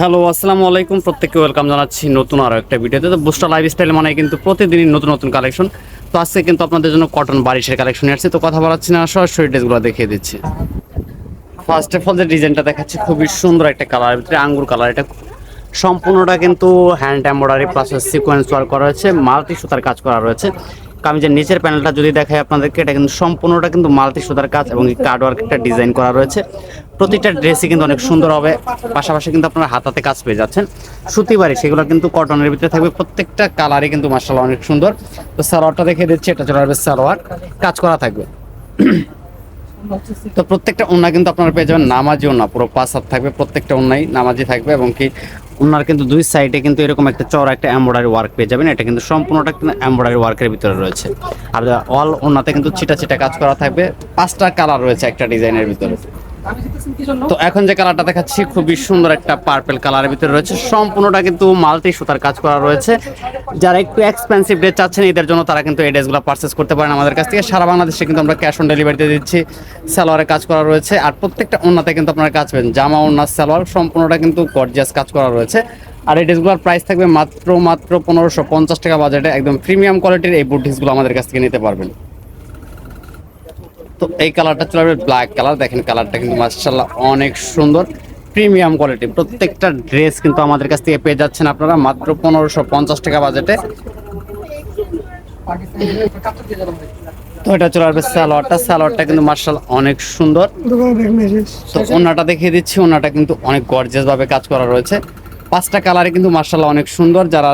Hello, আসসালামু আলাইকুম। প্রত্যেককে ওয়েলকাম জানাচ্ছি নতুন আরও একটা ভিডিওতে। তো বুস্টার লাইফস্টাইল মানে কিন্তু প্রতিদিনই নতুন নতুন কালেকশন তো আজকে কিন্তু আপনাদের জন্য কটন বারিশের কালেকশন আসছে। তো কথা বলাচ্ছি না, সরাসরি ড্রেসগুলো দেখিয়ে দিচ্ছি। ফার্স্ট অফ অল যে ডিজাইনটা দেখাচ্ছি, খুবই সুন্দর একটা কালার ভিতরে আঙ্গুর কালার এটা সম্পূর্ণটা কিন্তু hand embroidery plus sequence work করা হয়েছে মাল্টি সুতার কাজ করা রয়েছে। কামিজের নিচের প্যানেলটা যদি দেখাই আপনাদেরকে, এটা কিন্তু সম্পূর্ণটা কিন্তু মাল্টি সুতার কাজ এবং কার্ড ওয়ার্ক একটা ডিজাইন করা রয়েছে। প্রতিটা ড্রেসই কিন্তু অনেক সুন্দর হবে, পাশাপাশি কিন্তু আপনারা হাতাতে কাজ পেয়ে যাচ্ছেন। সুতি বাড়ি, সেগুলো কিন্তু কটনের ভিতরে থাকবে, প্রত্যেকটা কালারই কিন্তু মার্শাল অনেক সুন্দর। তো সালোয়ারটা দেখে দিচ্ছি, এটা চলে আসবে সালোয়ার, কাজ করা থাকবে। তো প্রত্যেকটা ওনা কিন্তু আপনারা পেয়ে যাবেন, নামাজি ওনা পুরো পাঁচ হাত থাকবে, প্রত্যেকটা ওনাই নামাজি থাকবে এবং কি ওনার কিন্তু দুই সাইডে কিন্তু এরকম একটা চড়া একটা এমব্রয়ডারি ওয়ার্ক পেয়ে যাবেন। এটা কিন্তু সম্পূর্ণটা কিন্তু এমব্রয়ডারি ওয়ার্কের ভিতরে রয়েছে। আর অল ওনাতে কিন্তু ছিটা ছিটা কাজ করা থাকবে। পাঁচটা কালার রয়েছে একটা ডিজাইনের ভিতরে। তো এখন যে কালারটা দেখাচ্ছি, খুবই সুন্দর একটা পার্পেল কালারের ভিতরে রয়েছে। সম্পূর্ণটা কিন্তু মাল্টি সুতার কাজ করা রয়েছে। যারা একটু এক্সপেন্সিভ ড্রেস চাচ্ছেন, এদের জন্য তারা কিন্তু এই ড্রেসগুলো পারচেস করতে পারেন আমাদের কাছ থেকে। সারা বাংলাদেশে কিন্তু আমরা ক্যাশ অন ডেলিভারিতে দিচ্ছি। সালোয়ারে কাজ করা রয়েছে। আর প্রত্যেকটা ওনাতে কিন্তু আপনারা কাজ পাবেন। জামা ওনার সালোয়ার, সম্পূর্ণটা কিন্তু গর্জিয়াস কাজ করা রয়েছে। আর এই ড্রেসগুলোর প্রাইস থাকবে মাত্র মাত্র পনেরোশো পঞ্চাশ টাকা বাজেটে একদম প্রিমিয়াম কোয়ালিটির এই বুট ড্রেসগুলো আমাদের কাছ থেকে নিতে পারবেন। তো এই কালারটা চলে আসবে ব্ল্যাক কালার। দেখেন কালারটা কিন্তু মার্শাল্লাহ অনেক সুন্দর প্রিমিয়াম কোয়ালিটি প্রত্যেকটা ড্রেস কিন্তু আমাদের কাছ থেকে পেয়ে যাচ্ছেন আপনারা মাত্র পনেরোশো পঞ্চাশ টাকা বাজেটে তো এটা চলে আসবে স্যালোয়ারটা স্যালোয়ারটা কিন্তু মার্শাল অনেক সুন্দর। তো ওনাটা দেখিয়ে দিচ্ছি, ওনাটা কিন্তু অনেক গর্জিয়াস ভাবে কাজ করা রয়েছে। পাঁচটা কালারে কিন্তু মার্শাল অনেক সুন্দর। যারা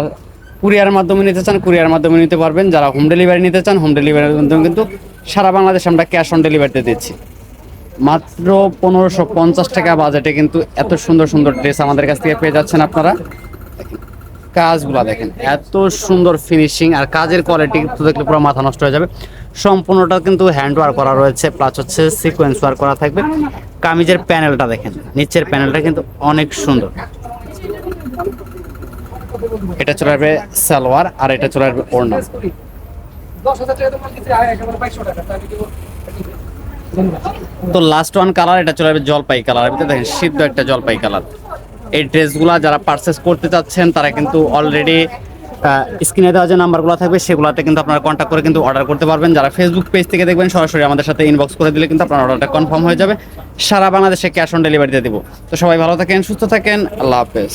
কুরিয়ার মাধ্যমে নিতে চান কুরিয়ার মাধ্যমে নিতে পারবেন। যারা হোম ডেলিভারি নিতে চান হোম ডেলিভারির মাধ্যমে কিন্তু সারা বাংলাদেশে আমরা ক্যাশ অন ডেলিভারিতে দিচ্ছি। মাত্র পনেরোশো পঞ্চাশ টাকা বাজেটে কিন্তু এত সুন্দর সুন্দর ড্রেস আমাদের কাছ থেকে পেয়ে যাচ্ছেন আপনারা। কাজগুলো দেখেন, এত সুন্দর ফিনিশিং আর কাজের কোয়ালিটি তো দেখলে পুরো মাথা নষ্ট হয়ে যাবে। সম্পূর্ণটা কিন্তু হ্যান্ড ওয়ার্ক করা রয়েছে প্লাস হচ্ছে সিকোয়েন্স ওয়ার্ক করা থাকবে। কামিজের প্যানেলটা দেখেন, নিচের প্যানেলটা কিন্তু অনেক সুন্দর। এটা চলে আসবে সালোয়ার আর এটা চলে আসবে ওড়না। তো লাস্ট ওয়ান কালার এটা চলে আসবে জলপাই কালার ভিতরে দেখেন, সিদ্ধ একটা জলপাই কালার এই ড্রেসগুলো যারা পারচেস করতে চাচ্ছেন, তারা কিন্তু অলরেডি স্ক্রিনে দেওয়া যে নাম্বারগুলো থাকবে, সেগুলোতে কিন্তু আপনারা কন্ট্যাক্ট করে কিন্তু অর্ডার করতে পারবেন। যারা ফেসবুক পেজ থেকে দেখবেন, সরাসরি আমাদের সাথে ইনবক্স করে দিলে কিন্তু আপনার অর্ডারটা কনফার্ম হয়ে যাবে। সারা বাংলাদেশে ক্যাশ অন ডেলিভারিতে দেবো। তো সবাই ভালো থাকেন, সুস্থ থাকেন, আল্লাহ হাফেজ।